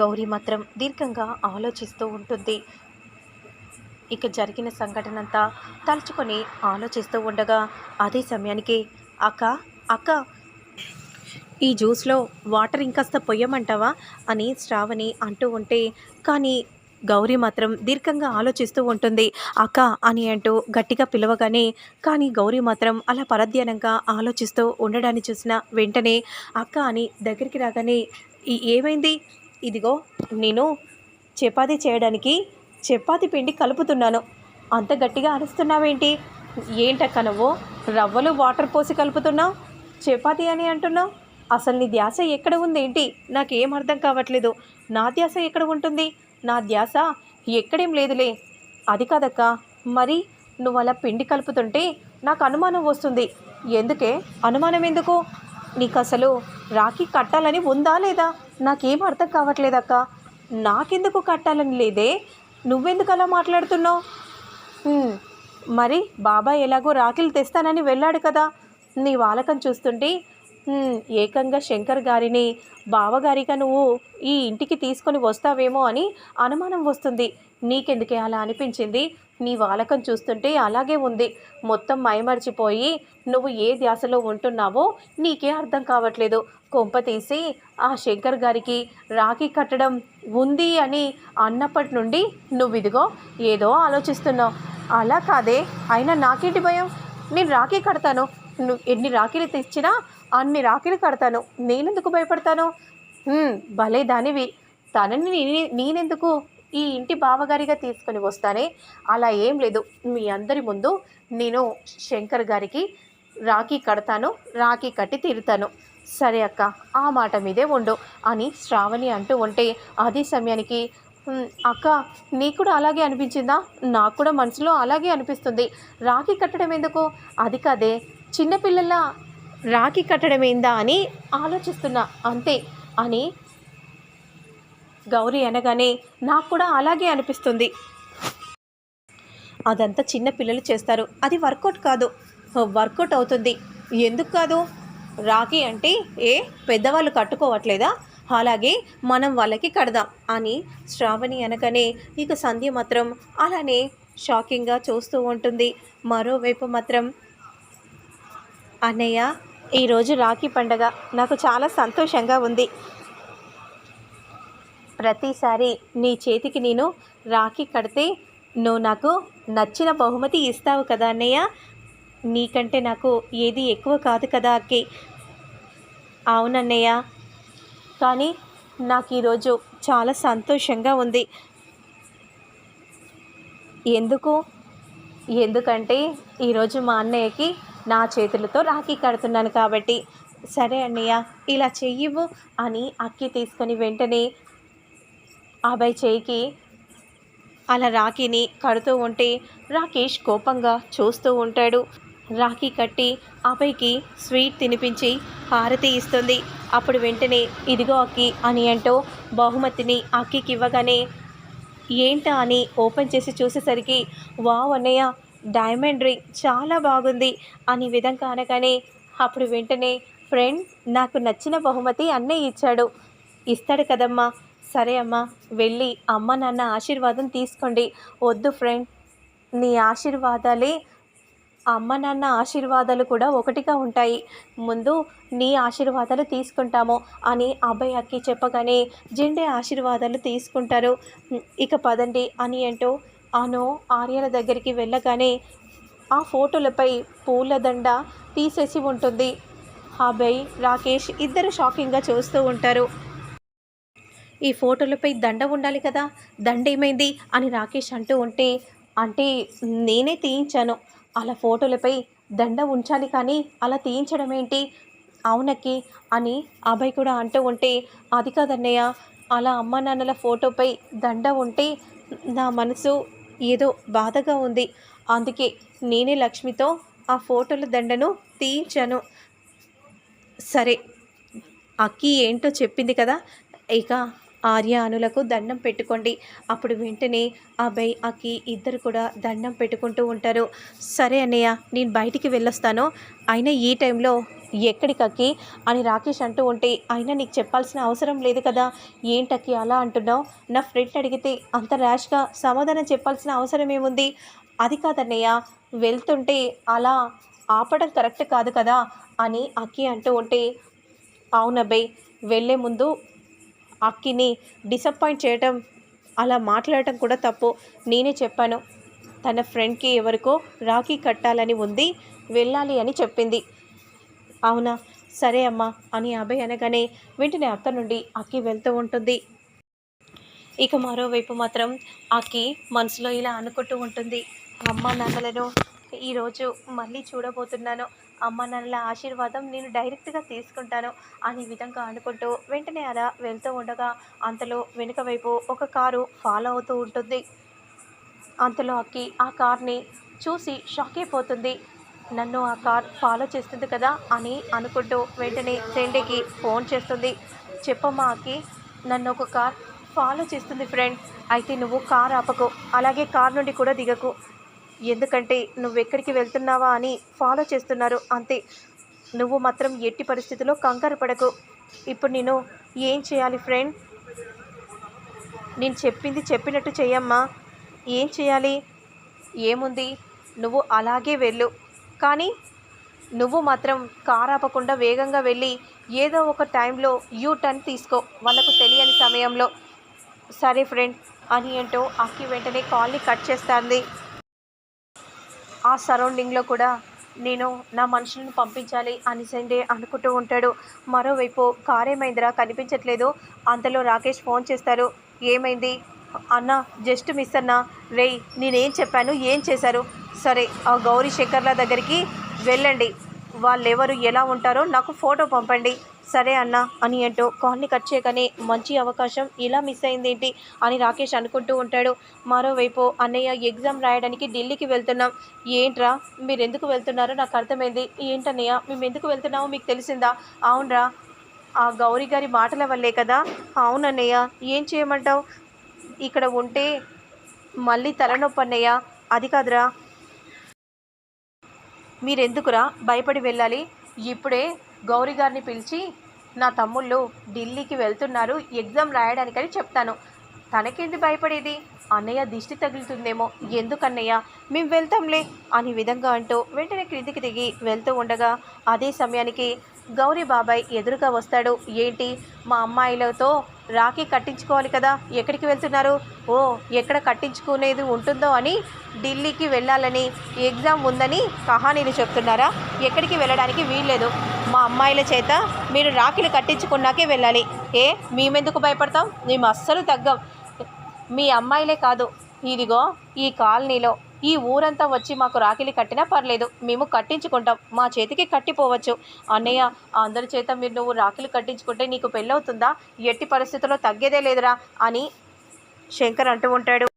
గౌరీ మాత్రం దీర్ఘంగా ఆలోచిస్తూ ఉంటుంది. ఇక జరిగిన సంఘటన అంతా తలుచుకొని ఆలోచిస్తూ ఉండగా అదే సమయానికి అక్క అక్క ఈ జ్యూస్లో వాటర్ ఇంకాస్త పొయ్యమంటావా అని శ్రావణి అంటూ ఉంటే కానీ గౌరీ మాత్రం దీర్ఘంగా ఆలోచిస్తూ ఉంటుంది. అక్క అని అంటూ గట్టిగా పిలవగానే కానీ గౌరీ మాత్రం అలా పరధ్యానంగా ఆలోచిస్తూ ఉండడాన్ని చూసిన వెంటనే అక్క అని దగ్గరికి రాగానే "ఈ- ఏమైంది? ఇదిగో నేను చపాతీ చేయడానికి చపాతీ పిండి కలుపుతున్నాను. అంత గట్టిగా అరుస్తున్నావేంటి? ఏంటక్క నువ్వు? రవ్వలు వాటర్ పోసి కలుపుతున్నావు? చపాతీ అని అంటున్నావు? అసలు నీ ధ్యాస ఎక్కడ ఉంది ఏంటి? నాకేం అర్థం కావట్లేదు. నా ధ్యాస ఎక్కడ ఉంటుంది? నా ధ్యాస ఎక్కడేం లేదులే. అది కాదక్క. మరి నువ్వు అలా పిండి కలుపుతుంటే నాకు అనుమానం వస్తుంది. ఎందుకే? అనుమానం ఎందుకు? నీకు అసలు రాఖీ కట్టాలని ఉందా లేదా? నాకేం అర్థం కావట్లేదక్క. నాకెందుకు కట్టాలని లేదే? నువ్వెందుకు అలా మాట్లాడుతున్నావు మరి బాబాయ్ ఎలాగో రాఖీలు తెస్తానని వెళ్ళాడు కదా. నీ వాలకం చూస్తుంటే ఏకంగా శంకర్ గారిని బావగారిగా నువ్వు ఈ ఇంటికి తీసుకొని వస్తావేమో అని అనుమానం వస్తుంది. నీకెందుకే అలా అనిపించింది? నీ వాలకం చూస్తుంటే అలాగే ఉంది. మొత్తం మైమర్చిపోయి నువ్వు ఏ ధ్యాసలో ఉంటున్నావో నీకే అర్థం కావట్లేదు. కొంప తీసి ఆ శంకర్ గారికి రాఖీ కట్టడం ఉంది అని అన్నప్పటి నుండి నువ్వు ఇదిగో ఏదో ఆలోచిస్తున్నావు. అలా కాదే అయినా నాకేంటి భయం? నేను రాఖీ కడతాను. నువ్వు ఎన్ని రాఖీలు తెచ్చినా అన్ని రాఖీలు కడతాను. నేనెందుకు భయపడతాను? భలే దానివి తనని నేనెందుకు ఈ ఇంటి బావగారిగా తీసుకొని వస్తానే. అలా ఏం లేదు. మీ అందరి ముందు నేను శంకర్ గారికి రాఖీ కడతాను రాఖీ కట్టి తీరుతాను. సరే అక్క ఆ మాట మీదే ఉండు అని శ్రావణి అంటూ ఉంటే అదే సమయానికి అక్క నీకు కూడా అలాగే అనిపించిందా? నాకు కూడా మనసులో అలాగే అనిపిస్తుంది. రాఖీ కట్టడం ఎందుకు? అది కాదే చిన్నపిల్లల రాఖీ కట్టడం ఏందా అని ఆలోచిస్తున్నా. అంతే అని గౌరీ అనగానే నాకు కూడా అలాగే అనిపిస్తుంది. అదంతా చిన్న పిల్లలు చేస్తారు. అది వర్కౌట్ కాదు. వర్కౌట్ అవుతుంది. ఎందుకు కాదు? రాఖీ అంటే ఏ? పెద్దవాళ్ళు కట్టుకోవట్లేదా? అలాగే మనం వాళ్ళకి కడదాం అని శ్రావణి అనగానే ఇక సంధ్య మాత్రం అలానే షాకింగ్గా చూస్తూ ఉంటుంది. మరోవైపు మాత్రం అన్నయ్య ఈరోజు రాఖీ పండగ. నాకు చాలా సంతోషంగా ఉంది. ప్రతిసారి నీ చేతికి నేను రాఖీ కడితే నువ్వు నాకు నచ్చిన బహుమతి ఇస్తావు కదా అన్నయ్య? నీకంటే నాకు ఏది ఎక్కువ కాదు కదా అక్కి. అవునన్నయ్య. కానీ నాకు ఈరోజు చాలా సంతోషంగా ఉంది. ఎందుకు? ఎందుకంటే ఈరోజు మా అన్నయ్యకి నా చేతులతో రాఖీ కడుతున్నాను కాబట్టి. సరే అన్నయ్య ఇలా చెయ్యవు అని అక్కి తీసుకొని వెంటనే అభయ్ చేయికి అలా రాఖీని కడుతూ ఉంటే రాకేష్ కోపంగా చూస్తూ ఉంటాడు. రాఖీ కట్టి అభయ్కి స్వీట్ తినిపించి హారతి ఇస్తుంది. అప్పుడు వెంటనే ఇదిగో అక్కి అని అంటూ బహుమతిని అక్కికి ఇవ్వగానే ఏంటా అని ఓపెన్ చేసి చూసేసరికి వావ్ అన్నయ్య డైమండ్ రింగ్ చాలా బాగుంది అనే విధంగా అనగానే అప్పుడు వెంటనే ఫ్రెండ్ నాకు నచ్చిన బహుమతి అన్నయ్య ఇచ్చాడు. ఇస్తాడు కదమ్మా సరే అమ్మా వెళ్ళి అమ్మ నాన్న ఆశీర్వాదం తీసుకోండి. వద్దు ఫ్రెండ్ నీ ఆశీర్వాదాలే అమ్మ నాన్న ఆశీర్వాదాలు కూడా ఒకటిగా ఉంటాయి. ముందు నీ ఆశీర్వాదాలు తీసుకుంటాము అని అబ్బాయి అక్కి చెప్పగానే జెండే ఆశీర్వాదాలు తీసుకుంటారు. ఇక పదండి అని అంటూ అను ఆర్యల దగ్గరికి వెళ్ళగానే ఆ ఫోటోలపై పూలదండ తీసేసి ఉంటుంది. అభయ్ రాకేష్ ఇద్దరు షాకింగ్గా చూస్తూ ఉంటారు. ఈ ఫోటోలపై దండ ఉండాలి కదా దండ ఏమైంది అని రాకేష్ అంటూ ఉంటే అంటే నేనే తీయించాను. అలా ఫోటోలపై దండ ఉంచాలి కానీ అలా తీయించడం ఏంటి? అవునక్కి అని అబ్బాయి కూడా అంటూ ఉంటే అది కాదన్నయ్య అలా అమ్మ నాన్నల ఫోటోపై దండ ఉంటే నా మనసు ఏదో బాధగా ఉంది. అందుకే నేనే లక్ష్మితో ఆ ఫోటోల దండను తీయించాను. సరే అక్కి ఏంటో చెప్పింది కదా ఇక ఆర్య అనులకు దండం పెట్టుకోండి. అప్పుడు వెంటనే అభయ్ అక్కి ఇద్దరు కూడా దండం పెట్టుకుంటూ ఉంటారు. సరే అన్నయ్య నేను బయటికి వెళ్ళొస్తాను. అయినా ఈ టైంలో ఎక్కడికక్కి అని రాకేష్ అంటూ ఉంటే అయినా నీకు చెప్పాల్సిన అవసరం లేదు కదా. ఏంటక్కి అలా అంటున్నావు? నా ఫ్రెండ్ అడిగితే అంత ర్యాష్గా సమాధానం చెప్పాల్సిన అవసరం ఏముంది? అది కాదన్నయ్య వెళ్తుంటే అలా ఆపడం కరెక్ట్ కాదు కదా అని అక్కి అంటూ ఉంటే అవునబ్బయ్ వెళ్ళే ముందు అక్కిని డిసప్పాయింట్ చేయటం అలా మాట్లాడటం కూడా తప్పు. నేనే చెప్పాను. తన ఫ్రెండ్కి ఎవరికో రాఖీ కట్టాలని ఉంది వెళ్ళాలి అని చెప్పింది. అవునా? సరే అమ్మా అని అభయ్ అనగానే వెంటనే అత్త నుండి అక్కి వెళ్తూ ఉంటుంది. ఇక మరోవైపు మాత్రం అక్కి మనసులో ఇలా అనుకుంటూ ఉంటుంది. అమ్మ నాన్నలను ఈరోజు మళ్ళీ చూడబోతున్నాను. అమ్మ నాన్నల ఆశీర్వాదం నేను డైరెక్ట్గా తీసుకుంటాను అనే విధంగా అనుకుంటూ వెంటనే అలా వెళ్తూ ఉండగా అంతలో వెనుక వైపు ఒక కారు ఫాలో అవుతూ ఉంటుంది. అంతలో అక్కి ఆ కార్ని చూసి షాక్ అయిపోతుంది. నన్ను ఆ కార్ ఫాలో చేస్తుంది కదా అని అనుకుంటూ వెంటనే ఫ్రెండ్కి ఫోన్ చేస్తుంది. చెప్పమ్మా అక్కి నన్ను ఒక కార్ ఫాలో చేస్తుంది ఫ్రెండ్ అయితే నువ్వు కార్ ఆపకు అలాగే కార్ నుండి కూడా దిగకు. ఎందుకంటే నువ్వు ఎక్కడికి వెళ్తున్నావా అని ఫాలో చేస్తున్నారు. అంతే. నువ్వు మాత్రం ఎట్టి పరిస్థితిలో కంగారు పడకు. ఇప్పుడు నేను ఏం చేయాలి ఫ్రెండ్ నేను చెప్పింది చెప్పినట్టు చెయ్యమ్మా ఏం చేయాలి? ఏముంది? నువ్వు అలాగే వెళ్ళు. కానీ నువ్వు మాత్రం కార్ ఆపకుండా వేగంగా వెళ్ళి ఏదో ఒక టైంలో యూ టర్న్ తీసుకో. వాళ్ళకు తెలియని సమయంలో. సరే ఫ్రెండ్ అని ఏంటో అక్కి వెంటనే కాల్ని కట్ చేస్తుంది. ఆ సరౌండింగ్లో కూడా నేను నా మనుషులను పంపించాలి అని సండే అనుకుంటూ ఉంటాడు. మరోవైపు కారేమైందిరా కనిపించట్లేదు. అంతలో రాకేష్ ఫోన్ చేస్తారు. ఏమైంది? అన్న జస్ట్ మిస్ అన్న. రే నేనేం చెప్పాను? ఏం చేశారు? సరే ఆ గౌరీ శంకర్ల దగ్గరికి వెళ్ళండి. వాళ్ళెవరు ఎలా ఉంటారో నాకు ఫోటో పంపండి. సరే అన్న అని అంటూ కాల్ని కట్ చేయగానే మంచి అవకాశం ఇలా మిస్ అయింది ఏంటి అని రాకేష్ అనుకుంటూ ఉంటాడు. మరోవైపు అన్నయ్య ఎగ్జామ్ రాయడానికి ఢిల్లీకి వెళ్తున్నాం. ఏంట్రా మీరు ఎందుకు వెళ్తున్నారో నాకు అర్థమైంది. ఏంటన్నయ్య మేము ఎందుకు వెళ్తున్నామో మీకు తెలిసిందా? అవునరా ఆ గౌరీ గారి మాటల వల్లే కదా? అవునన్నయ్య ఏం చేయమంటావు? ఇక్కడ ఉంటే మళ్ళీ తలనొప్పి అన్నయ్య. అది కాదురా. మీరెందుకురా? భయపడి వెళ్ళాలి. ఇప్పుడే గౌరీ గారిని పిలిచి నా తమ్ముళ్ళు ఢిల్లీకి వెళ్తున్నారు ఎగ్జామ్ రాయడానికని చెప్తాను. తనకేంది భయపడేది? అన్నయ్య దిష్టి తగులుతుందేమో. ఎందుకన్నయ్య? మేము వెళ్తాంలే అని విధంగా అంటూ వెంటనే క్రిందికి దిగి వెళ్తూ ఉండగా అదే సమయానికి గౌరీ బాబాయ్ ఎదురుగా వస్తాడు. ఏంటి? మా అమ్మాయిలతో రాఖీ కట్టించుకోవాలి కదా. ఎక్కడికి వెళ్తున్నారు? ఓ ఎక్కడ కట్టించుకునేది ఉంటుందో అని ఢిల్లీకి వెళ్ళాలని ఎగ్జామ్ ఉందని కహానీలు చెప్తున్నారా? ఎక్కడికి వెళ్ళడానికి వీల్లేదు. మా అమ్మాయిల చేత మీరు రాఖీలు కట్టించుకున్నాకే వెళ్ళాలి. ఏ మేమెందుకు భయపడతాం? మేము అస్సలు తగ్గం. మీ అమ్మాయిలే కాదు. ఇదిగో ఈ కాలనీలో ఈ ఊరంతా వచ్చి మాకు రాఖీలు కట్టినా పర్లేదు. మేము కట్టించుకుంటాం. మా చేతికి కట్టిపోవచ్చు. అన్నయ్య అందరి చేత మీరు నువ్వు రాఖీలు కట్టించుకుంటే నీకు పెళ్ళవుతుందా? ఎట్టి పరిస్థితుల్లో తగ్గేదే లేదురా అని శంకర్ అంటూ ఉంటాడు.